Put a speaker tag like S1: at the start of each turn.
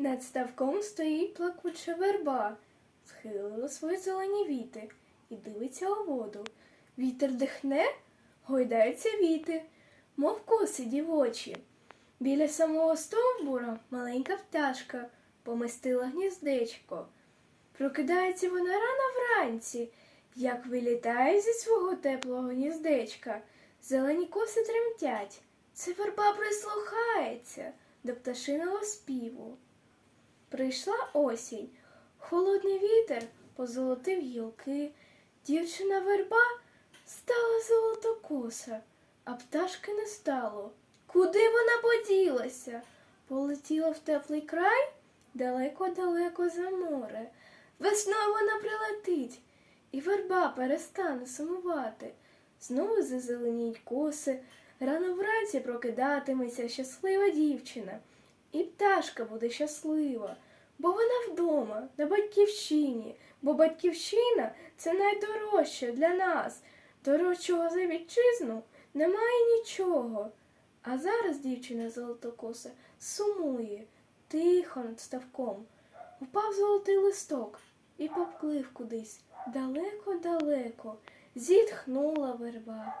S1: Над ставком стоїть плакуча верба, схилила свої зелені віти і дивиться у воду. Вітер дихне, гойдаються віти, мов коси дівочі. Біля самого стовбура маленька пташка помістила гніздечко. Прокидається вона рано вранці, як вилітає зі свого теплого гніздечка. Зелені коси тремтять. Це верба прислухається до пташиного співу. Прийшла осінь, холодний вітер позолотив гілки, дівчина верба стала золотокоса, а пташки не стало. Куди вона поділася? Полетіла в теплий край далеко-далеко за море. Весною вона прилетить, і верба перестане сумувати. Знову зазеленіють коси, рано вранці прокидатиметься щаслива дівчина. І пташка буде щаслива, бо вона вдома, на батьківщині, бо батьківщина це найдорожче для нас. Дорожчого за вітчизну немає нічого. А зараз дівчина золотокоса сумує, тихо над ставком. Упав золотий листок і поплив кудись далеко-далеко, зітхнула верба.